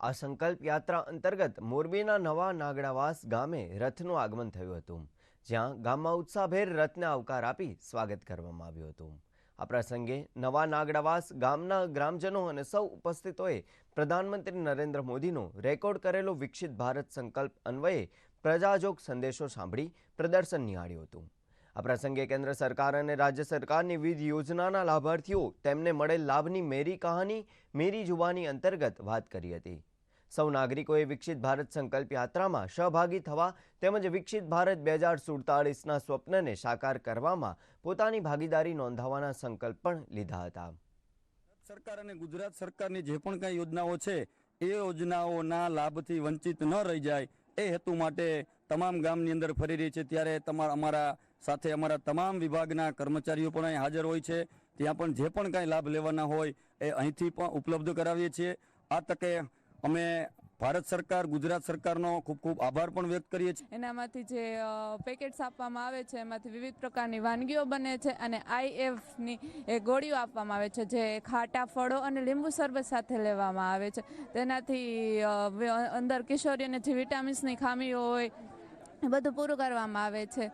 આ સંકલ્પ યાત્રા અંતર્ગત મોરબીના નવા નાગડાવાસ ગામે રથનું આગમન થયું હતું, જ્યાં ગામમાં ઉત્સાહભેર રથને આવકાર આપી સ્વાગત કરવામાં આવ્યું હતું. આ પ્રસંગે નવા નાગડાવાસ ગામના ગ્રામજનો અને સૌ ઉપસ્થિતોએ પ્રધાનમંત્રી નરેન્દ્ર મોદીનો રેકોર્ડ કરેલો વિકસિત ભારત સંકલ્પ અન્વયે પ્રજાજોગ સંદેશો સાંભળી પ્રદર્શન નિહાળ્યું હતું. આ પ્રસંગે કેન્દ્ર સરકાર અને રાજ્ય સરકારની વિવિધ યોજનાના લાભાર્થીઓ તેમને મળેલ લાભની મેરી કહાની, મેરી જુબાની અંતર્ગત વાત કરી હતી. સૌ નાગરિકોએ વિકસિત ભારત સંકલ્પ યાત્રામાં સહભાગી થવા તેમજ વિકસિત ભારત બે હજાર સુડતાળીસના સ્વપ્નને સાકાર કરવામાં પોતાની ભાગીદારી નોંધાવવાના સંકલ્પ પણ લીધા હતા. સરકાર અને ગુજરાત સરકારની જે પણ કાંઈ યોજનાઓ છે, એ યોજનાઓના લાભથી વંચિત ન રહી જાય એ હેતુ માટે તમામ ગામની અંદર ફરી રહી છે. ત્યારે તમારા અમારા સાથે અમારા તમામ વિભાગના કર્મચારીઓ પણ અહીં હાજર હોય છે. ત્યાં પણ જે પણ કાંઈ લાભ લેવાના હોય એ અહીંથી પણ ઉપલબ્ધ કરાવીએ છીએ. આ તકે અમે ભારત સરકાર, ગુજરાત સરકારનો ખૂબ ખૂબ આભાર પણ વ્યક્ત કરીએ છીએ. એનામાંથી જે પેકેટ્સ આપવામાં આવે છે, એમાંથી વિવિધ પ્રકારની વાનગીઓ બને છે અને આઈએફની એ ગોળીઓ આપવામાં આવે છે, જે ખાટા ફળો અને લીંબુ શરબત સાથે લેવામાં આવે છે. તેનાથી અંદર કિશોરીઓને જે વિટામિન્સની ખામીઓ હોય, એ બધું પૂરું કરવામાં આવે છે.